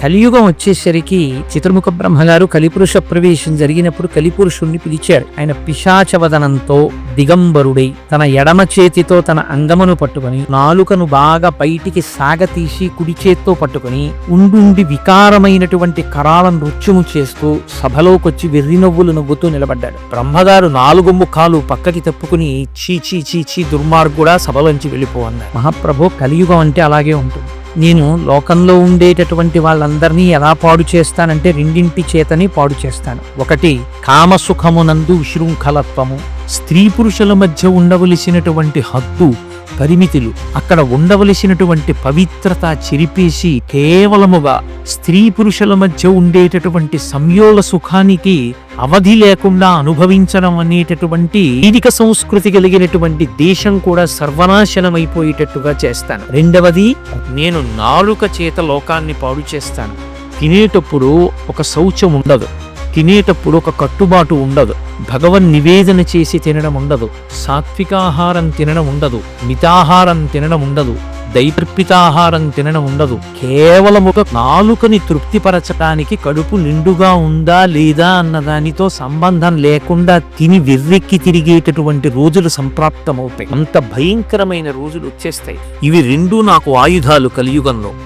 కలియుగం వచ్చేసరికి చిత్రముఖ బ్రహ్మగారు కలిపురుష ప్రవేశం జరిగినప్పుడు కలిపురుషుణ్ణి పిలిచాడు. ఆయన పిశాచవదనంతో దిగంబరుడై తన ఎడమ చేతితో తన అంగమును పట్టుకొని నాలుకను బాగా బయటికి సాగతీసి కుడి చేత్తో పట్టుకొని ఉండుండి వికారమైనటువంటి కరాల నృత్యము చేస్తూ సభలోకొచ్చి వెర్రి నవ్వులు నవ్వుతూ నిలబడ్డాడు. బ్రహ్మగారు నాలుగు ముఖాలు పక్కకి తప్పుకుని చీచీ చీచీ దుర్మార్గుడా సభలోంచి వెళ్ళిపోవన్నారు మహాప్రభు కలియుగం అంటే అలాగే ఉంటుంది. నేను లోకంలో ఉండేటటువంటి వాళ్ళందరినీ ఎలా పాడు చేస్తానంటే రెండింటి చేతని పాడు చేస్తాను. ఒకటి కామసుఖమునందు విశృంఖలత్వము. స్త్రీ పురుషుల మధ్య ఉండవలసినటువంటి హద్దు పరిమితులు. అక్కడ ఉండవలసినటువంటి పవిత్రత చెరిపేసి కేవలముగా స్త్రీ పురుషుల మధ్య ఉండేటటువంటి సంయోగ సుఖానికి అవధి లేకుండా అనుభవించడం అనేటటువంటి వైదిక సంస్కృతి కలిగినటువంటి దేశం కూడా సర్వనాశనమైపోయేటట్టుగా చేస్తాను. రెండవది నేను నాలుక చేత లోకాన్ని పాడు చేస్తాను. తినేటప్పుడు ఒక శౌచం ఉండదు. తినేటప్పుడు ఒక కట్టుబాటు ఉండదు. భగవన్ నివేదన చేసి తినడం ఉండదు. సాత్వికాహారం తినడం ఉండదు. మితాహారం తినడం ఉండదు. దైతర్పితాహారం తినడం ఉండదు. కేవలం ఒక నాలుకని తృప్తిపరచడానికి కడుపు నిండుగా ఉందా లేదా అన్న దానితో సంబంధం లేకుండా తిని వెర్రెక్కి తిరిగేటటువంటి రోజులు సంప్రాప్తమవుతాయి. అంత భయంకరమైన రోజులు వచ్చేస్తాయి. ఇవి రెండు నాకు ఆయుధాలు కలియుగంలో.